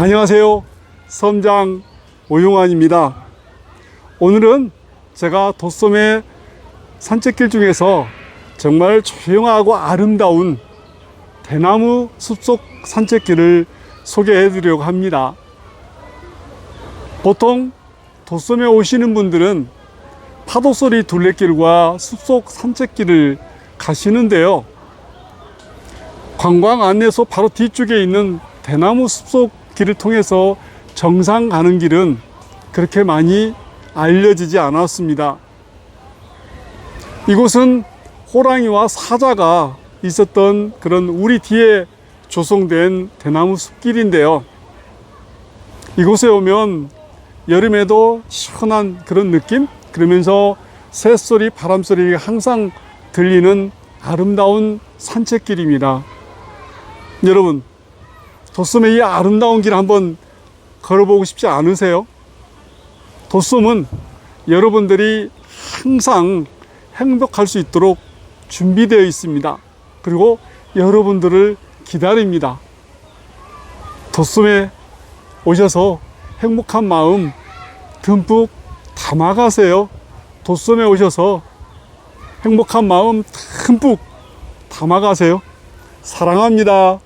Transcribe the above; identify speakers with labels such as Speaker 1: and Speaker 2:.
Speaker 1: 안녕하세요. 섬장 오용환입니다. 오늘은 제가 도섬의 산책길 중에서 정말 조용하고 아름다운 대나무 숲속 산책길을 소개해 드리려고 합니다. 보통 도섬에 오시는 분들은 파도소리 둘레길과 숲속 산책길을 가시는데요. 관광 안내소 바로 뒤쪽에 있는 대나무 숲속 길을 통해서 정상 가는 길은 그렇게 많이 알려지지 않았습니다. 이곳은 호랑이와 사자가 있었던 그런 우리 뒤에 조성된 대나무 숲길인데요. 이곳에 오면 여름에도 시원한 그런 느낌? 그러면서 새소리, 바람소리가 항상 들리는 아름다운 산책길입니다. 여러분, 도섬의 이 아름다운 길 한번 걸어보고 싶지 않으세요? 도섬은 여러분들이 항상 행복할 수 있도록 준비되어 있습니다. 그리고 여러분들을 기다립니다. 도섬에 오셔서 행복한 마음 듬뿍 담아가세요. 도섬에 오셔서 행복한 마음 듬뿍 담아가세요. 사랑합니다.